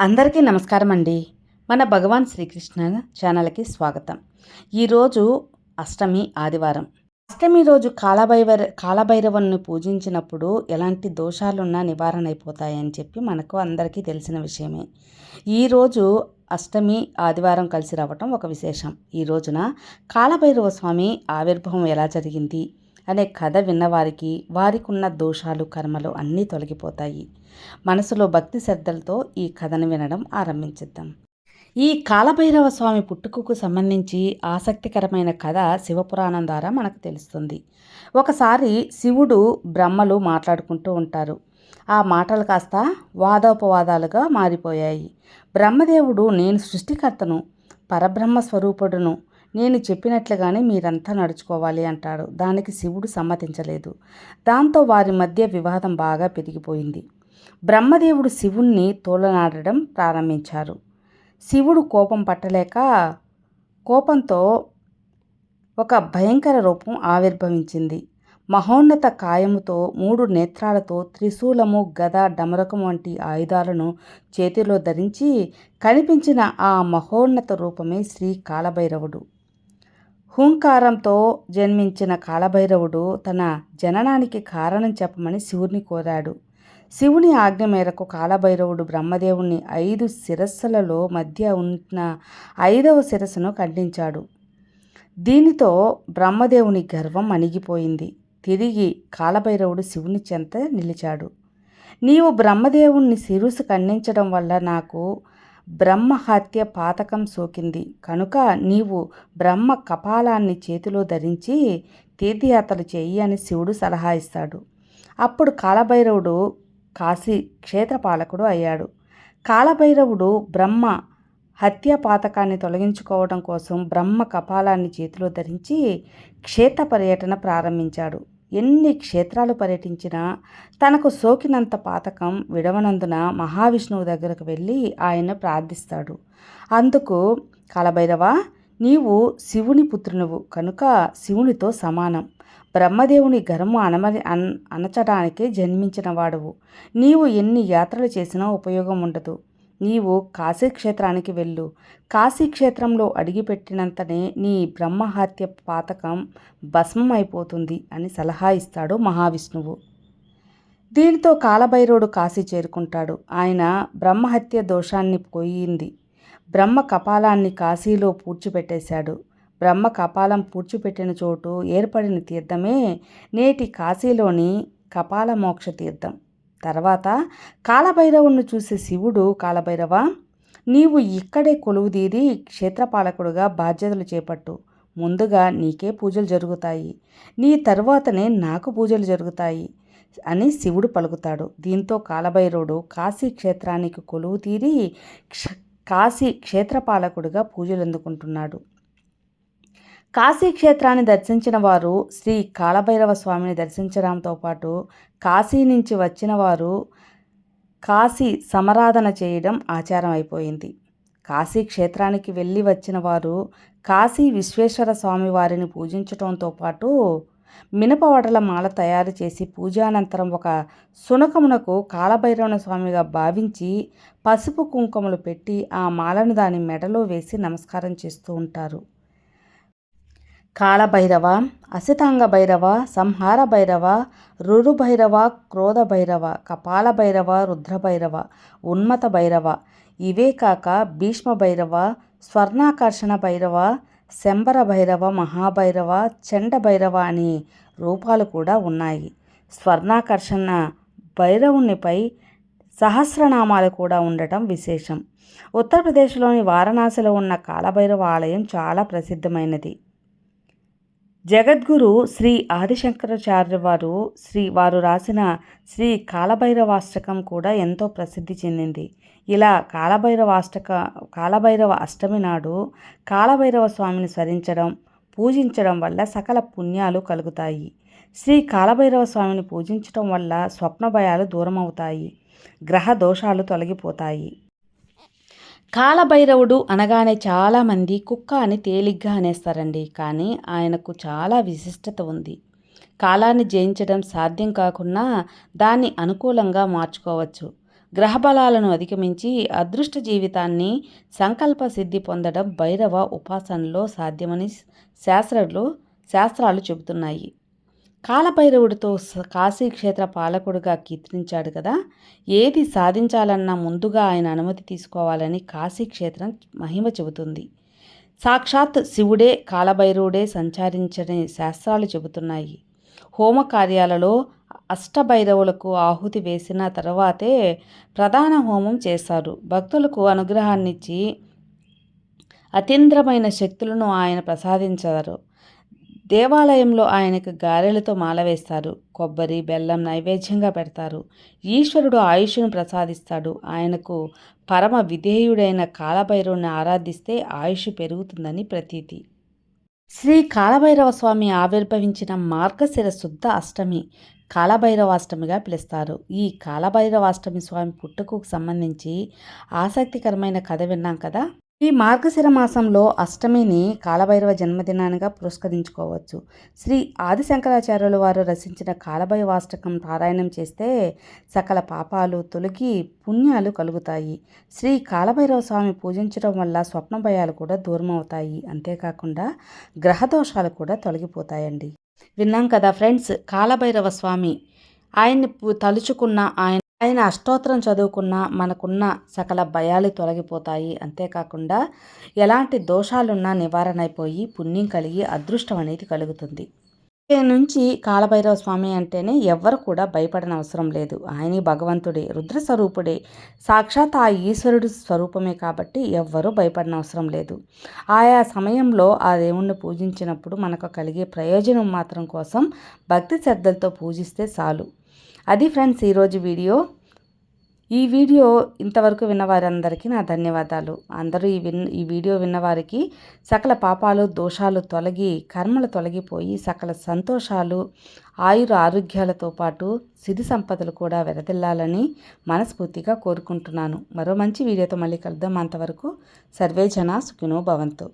అందరికీ నమస్కారం అండి మన భగవాన్ శ్రీకృష్ణ ఛానల్కి స్వాగతం. ఈరోజు అష్టమి ఆదివారం. అష్టమి రోజు కాలభైవర కాలభైరవుని పూజించినప్పుడు ఎలాంటి దోషాలున్నా నివారణ అయిపోతాయని చెప్పి మనకు అందరికీ తెలిసిన విషయమే. ఈరోజు అష్టమి ఆదివారం కలిసి రావటం ఒక విశేషం. ఈ రోజున కాలభైరవ స్వామి ఆవిర్భావం ఎలా జరిగింది? అనే కథ విన్నవారికి వారికి ఉన్న దోషాలు కర్మలు అన్నీ తొలగిపోతాయి. మనసులో భక్తి శ్రద్ధలతో ఈ కథను వినడం ఆరంభించిద్దాం. ఈ కాలభైరవ స్వామి పుట్టుకకు సంబంధించి ఆసక్తికరమైన కథ శివపురాణం ద్వారా మనకు తెలుస్తుంది. ఒకసారి శివుడు బ్రహ్మలు మాట్లాడుకుంటూ ఉంటారు. ఆ మాటలు కాస్త వాదోపవాదాలుగా మారిపోయాయి. బ్రహ్మదేవుడు నేను సృష్టికర్తను పరబ్రహ్మ స్వరూపుడును నేను చెప్పినట్లుగానే మీరంతా నడుచుకోవాలి అంటాడు. దానికి శివుడు సమ్మతించలేదు. దాంతో వారి మధ్య వివాదం బాగా పెరిగిపోయింది. బ్రహ్మదేవుడు శివుణ్ణి తోలనాడడం ప్రారంభించారు. శివుడు కోపం పట్టలేక కోపంతో ఒక భయంకర రూపం ఆవిర్భవించింది. మహోన్నత కాయముతో మూడు నేత్రాలతో త్రిశూలము గద డమరకం వంటి ఆయుధాలను చేతిలో ధరించి కనిపించిన ఆ మహోన్నత రూపమే శ్రీ కాలభైరవుడు. హుంకారంతో జన్మించిన కాలభైరవుడు తన జననానికి కారణం చెప్పమని శివుని కోరాడు. శివుని ఆజ్ఞ మేరకు కాలభైరవుడు బ్రహ్మదేవుని ఐదు శిరస్సులలో మధ్య ఉన్న ఐదవ శిరస్సును ఖండించాడు. దీనితో బ్రహ్మదేవుని గర్వం అణిగిపోయింది. తిరిగి కాలభైరవుడు శివుని చెంత నిలిచాడు. నీవు బ్రహ్మదేవుణ్ణి శిరుసు ఖండించడం వల్ల నాకు బ్రహ్మహత్య పాతకం సోకింది. కనుక నీవు బ్రహ్మ కపాలాన్ని చేతిలో ధరించి తీర్థయాత్రలు చేయి అని శివుడు సలహా ఇస్తాడు. అప్పుడు కాలభైరవుడు కాశీ క్షేత్రపాలకుడు అయ్యాడు. కాలభైరవుడు బ్రహ్మ హత్య పాతకాన్ని తొలగించుకోవడం కోసం బ్రహ్మ కపాలాన్ని చేతిలో ధరించి క్షేత్ర పర్యటన ప్రారంభించాడు. ఎన్ని క్షేత్రాలు పర్యటించినా తనకు సోకినంత పాతకం విడవనందున మహావిష్ణువు దగ్గరకు వెళ్ళి ఆయన ప్రార్థిస్తాడు. అందుకు కాలభైరవ నీవు శివుని పుత్రునువు కనుక శివునితో సమానం. బ్రహ్మదేవుని గర్మ అనమని అన్ అనచడానికే జన్మించిన వాడువు నీవు ఎన్ని యాత్రలు చేసినా ఉపయోగం ఉండదు నీవు కాశీక్షేత్రానికి వెళ్ళు. కాశీక్షేత్రంలో అడిగిపెట్టినంతనే నీ బ్రహ్మహత్య పాతకం భస్మం అయిపోతుంది అని సలహా ఇస్తాడు మహావిష్ణువు. దీనితో కాలభైరవుడు కాశీ చేరుకుంటాడు. ఆయన బ్రహ్మహత్య దోషాన్ని పోయింది. బ్రహ్మ కపాలాన్ని కాశీలో పూడ్చిపెట్టేశాడు. బ్రహ్మ కపాలం పూడ్చిపెట్టిన చోటు ఏర్పడిన తీర్థమే నేటి కాశీలోని కపాల మోక్ష తీర్థం. తర్వాత కాలభైరవుణ్ణి చూసే శివుడు కాలభైరవ నీవు ఇక్కడే కొలువుదీరి క్షేత్రపాలకుడుగా బాధ్యతలు చేపట్టు. ముందుగా నీకే పూజలు జరుగుతాయి. నీ తరువాతనే నాకు పూజలు జరుగుతాయి అని శివుడు పలుకుతాడు. దీంతో కాలభైరవుడు కాశీ క్షేత్రానికి కొలువు తీరి క్ష కాశీ క్షేత్రపాలకుడిగా పూజలు అందుకుంటున్నాడు. కాశీ క్షేత్రాన్ని దర్శించిన వారు శ్రీ కాలభైరవ స్వామిని దర్శించడంతో పాటు కాశీ నుంచి వచ్చిన వారు కాశీ సమరాధన చేయడం ఆచారం అయిపోయింది కాశీ క్షేత్రానికి వెళ్ళి వచ్చిన వారు కాశీ విశ్వేశ్వర స్వామి వారిని పూజించడంతో పాటు మినపవడల మాల తయారు చేసి పూజానంతరం ఒక సునకమునకు కాలభైరవన స్వామిగా భావించి పసుపు కుంకుమలు పెట్టి ఆ మాలను దాని మెడలో వేసి నమస్కారం చేస్తూ ఉంటారు. కాళభైరవ అసితాంగ భైరవ సంహార భైరవ రురు భైరవ క్రోధ భైరవ కపాల భైరవ రుద్రభైరవ ఉన్మత భైరవ ఇవే కాక భీష్మ భైరవ స్వర్ణాకర్షణ భైరవ శంబర భైరవ మహాభైరవ చండ భైరవ అనే రూపాలు కూడా ఉన్నాయి. స్వర్ణాకర్షణ భైరవునిపై సహస్రనామాలు కూడా ఉండటం విశేషం. ఉత్తరప్రదేశ్లోని వారణాసిలో ఉన్న కాలభైరవ ఆలయం చాలా ప్రసిద్ధమైనది. జగద్గురు శ్రీ ఆదిశంకరాచార్య వారు శ్రీ వారు రాసిన శ్రీ కాలభైరవాష్టకం కూడా ఎంతో ప్రసిద్ధి చెందింది. ఇలా కాలభైరవాష్టక కాలభైరవ అష్టమి నాడు కాలభైరవ స్వామిని స్మరించడం పూజించడం వల్ల సకల పుణ్యాలు కలుగుతాయి. శ్రీ కాలభైరవ స్వామిని పూజించడం వల్ల స్వప్న భయాలు దూరమవుతాయి. గ్రహ దోషాలు తొలగిపోతాయి. కాలభైరవుడు అనగానే చాలామంది కుక్క అని తేలిగ్గా అనేస్తారండి కానీ ఆయనకు చాలా విశిష్టత ఉంది. కాలాన్ని జయించడం సాధ్యం కాకుండా దాన్ని అనుకూలంగా మార్చుకోవచ్చు. గ్రహబలాలను అధిగమించి అదృష్ట జీవితాన్ని సంకల్ప సిద్ధి పొందడం భైరవ ఉపాసనలో సాధ్యమని శాస్త్రాలు శాస్త్రాలు చెబుతున్నాయి. కాలభైరవుడితో కాశీక్షేత్ర పాలకుడుగా కీర్తించాడు కదా. ఏది సాధించాలన్నా ముందుగా ఆయన అనుమతి తీసుకోవాలని కాశీక్షేత్రం మహిమ చెబుతుంది. సాక్షాత్ శివుడే కాలభైరవుడే సంచారించని శాస్త్రాలు చెబుతున్నాయి. హోమ కార్యాలలో అష్టభైరవులకు ఆహుతి వేసిన తర్వాతే ప్రధాన హోమం చేశారు. భక్తులకు అనుగ్రహాన్నిచ్చి అతీంద్రమైన శక్తులను ఆయన ప్రసాదించారు. దేవాలయంలో ఆయనకు గారెలతో మాల వేస్తారు కొబ్బరి బెల్లం నైవేద్యంగా పెడతారు. ఈశ్వరుడు ఆయుష్ను ప్రసాదిస్తాడు. ఆయనకు పరమ విధేయుడైన కాలభైరవుని ఆరాధిస్తే ఆయుష్ పెరుగుతుందని ప్రతీతి. శ్రీ కాలభైరవ స్వామి ఆవిర్భవించిన మార్గశిర శుద్ధ అష్టమి కాలభైరవాష్టమిగా పిలుస్తారు. ఈ కాలభైరవాష్టమి స్వామి పుట్టుకు సంబంధించి ఆసక్తికరమైన కథ విన్నాం కదా? ఈ మార్గశిర మాసంలో అష్టమిని కాలభైరవ జన్మదినానిగా పురస్కరించుకోవచ్చు. శ్రీ ఆదిశంకరాచార్యుల వారు రచించిన కాలభైవాష్టకం పారాయణం చేస్తే సకల పాపాలు తొలగి పుణ్యాలు కలుగుతాయి. శ్రీ కాలభైరవ స్వామి పూజించడం వల్ల స్వప్న భయాలు కూడా దూరం అవుతాయి అంతేకాకుండా గ్రహదోషాలు కూడా తొలగిపోతాయండి. విన్నాం కదా ఫ్రెండ్స్ కాలభైరవ స్వామి ఆయన్ని తలుచుకున్న ఆయన ఆయన అష్టోత్తరం చదువుకున్న మనకున్న సకల భయాలు తొలగిపోతాయి. అంతేకాకుండా ఎలాంటి దోషాలున్నా నివారణ అయిపోయి పుణ్యం కలిగి అదృష్టం అనేది కలుగుతుంది. ఇక్కడ నుంచి కాలభైరవ స్వామి అంటేనే ఎవ్వరు కూడా భయపడని అవసరం లేదు. ఆయన భగవంతుడే రుద్ర స్వరూపుడే సాక్షాత్ ఆ ఈశ్వరుడు స్వరూపమే కాబట్టి ఎవ్వరూ భయపడిన అవసరం లేదు. ఆయా సమయంలో ఆ దేవుణ్ణి పూజించినప్పుడు మనకు కలిగే ప్రయోజనం మాత్రం కోసం భక్తి శ్రద్ధలతో పూజిస్తే చాలు. అది ఫ్రెండ్స్ ఈరోజు వీడియో. ఈ వీడియో ఇంతవరకు విన్నవారందరికీ నా ధన్యవాదాలు. అందరూ ఈ విన్ ఈ వీడియో విన్నవారికి సకల పాపాలు దోషాలు తొలగి కర్మలు తొలగిపోయి సకల సంతోషాలు ఆయుర ఆరోగ్యాలతో పాటు సిరి సంపదలు కూడా వెరదిల్లాలని మనస్ఫూర్తిగా కోరుకుంటున్నాను. మరో మంచి వీడియోతో మళ్ళీ కలుద్దాం. అంతవరకు సర్వే జన సుఖినో భవంతు.